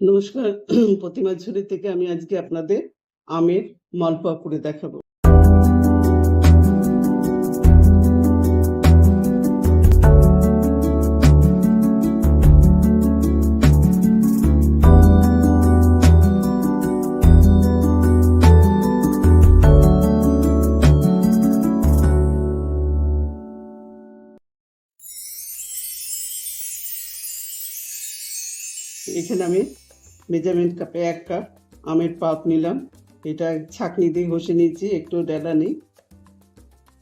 নমস্কার প্রতিমা ঝুড়ি থেকে আমি আজকে আপনাদের আমের মালপোয়া করে দেখাবো। এখানে আমি মেজারমেন্ট কাপে এক কাপ, আমের পাপ নিলাম। এটা ছাঁকনি দিয়ে ঘষে নিয়েছি, একটু ডেলা নেই।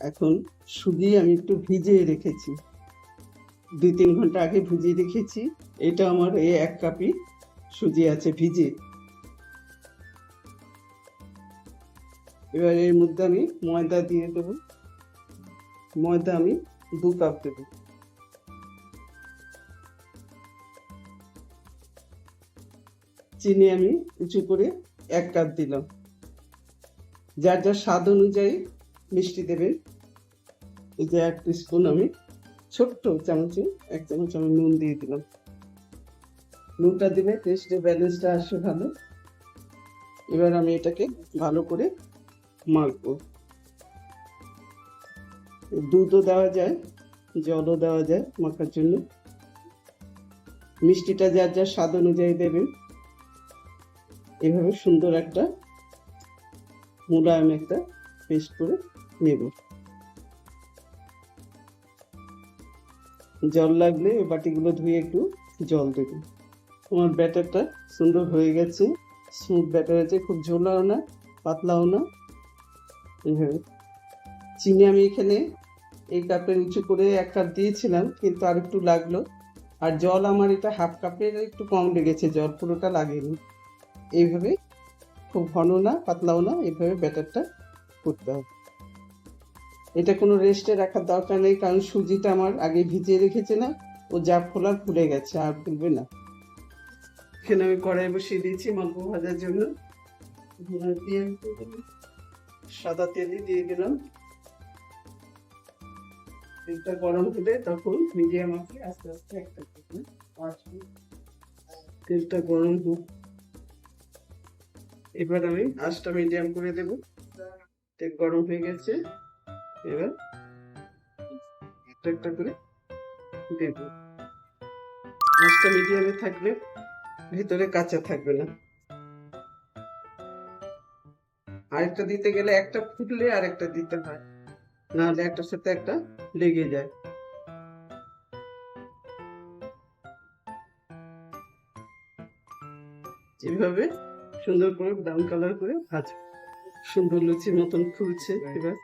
এখন সুজি আমি একটু ভিজিয়ে রেখেছি। দুই তিন ঘণ্টা আগে ভিজিয়ে রেখেছি। এটা আমার এই এক কাপই সুজি আছে ভিজে। এবার এর মধ্যে আমি ময়দা দিয়ে দেবো। ময়দা আমি দু কাপ দেবো। চিনি আমি উঁচু করে এক কাপ দিলাম। যার যার স্বাদ অনুযায়ী মিষ্টি দেবেন। এই যে এক স্পুন আমি ছোট্ট চামচে, এক চামচ আমি নুন দিয়ে দিলাম। নুনটা দিলে টেস্টের ব্যালেন্সটা আসে ভালো। এবার আমি এটাকে ভালো করে মাখবো। দুধও দেওয়া যায়, জলও দেওয়া যায় মাখার জন্য। মিষ্টিটা যার যার স্বাদ অনুযায়ী দেবেন। এভাবে সুন্দর একটা মোলায়েম একটা পেস্ট করে নেব। জল লাগলে ওই বাটিগুলো ধুয়ে একটু জল দেব। তোমার ব্যাটারটা সুন্দর হয়ে গেছে। স্মুথ ব্যাটার আছে, খুব ঝোলাও না, পাতলাও না। এইভাবে। চিনি আমি এখানে এই কাপের উঁচু করে এক কাপ দিয়েছিলাম, কিন্তু আর একটু লাগল। আর জল আমার এটা হাফ কাপের একটু কম লেগেছে, জল পুরোটা লাগেনি। এইভাবে খুব ঘন না, পাতলাও না, এইভাবে ব্যাটারটা করতে হবে। এটা কোনো রেস্টে রাখার দরকার নেই, কারণ সুজিটা আমার আগে ভিজিয়ে রেখেছে না, ও যা ফোলার ফুলে গেছে, আর ফুলবে না। এখানে আমি কড়াই বসিয়ে দিয়েছি মালপো ভাজার জন্য। সাদা তেলই দিয়ে দিলাম। তেলটা গরম হলে তখন মিডিয়াম আছে আস্তে আস্তে একটা তেলটা গরম হোক। এবার আমি আঁচটা মিডিয়াম করে দেব। গরম হয়ে গেছে। এবার একটা একটা করে দেব। আঁচটা মিডিয়ামে থাকলে ভিতরে কাঁচা থাকবে না। আরেকটা দিতে গেলে একটা ফুটলে আরেকটা দিতে হয়। নাহলে একটার সাথে একটা লেগে যায়। এভাবে সুন্দর করে ব্রাউন কালার করে ভাজবো সুন্দর লুচির মতন ফুলছে এবার।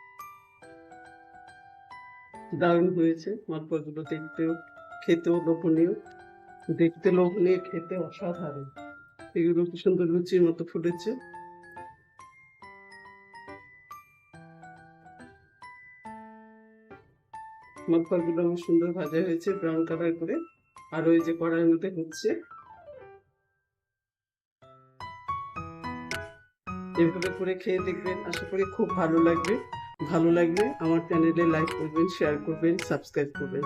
দারুণ হয়েছে। মালপোয়াগুলো দেখতেও খেতেও লোভনীয়। দেখতে লোভনীয় খেতে অসাধারণ। এগুলো কি সুন্দর লুচির মতো ফুলেছে। মালপোয়াগুলো আমার সুন্দর ভাজা হয়েছে ব্রাউন কালার করে। আর ওই যে কড়াইয়ের মধ্যে হচ্ছে এভাবে করে খেয়ে দেখবেন। আশা করি খুব ভালো লাগবে। ভালো লাগবে আমার চ্যানেলে লাইক করবেন শেয়ার করবেন সাবস্ক্রাইব করবেন।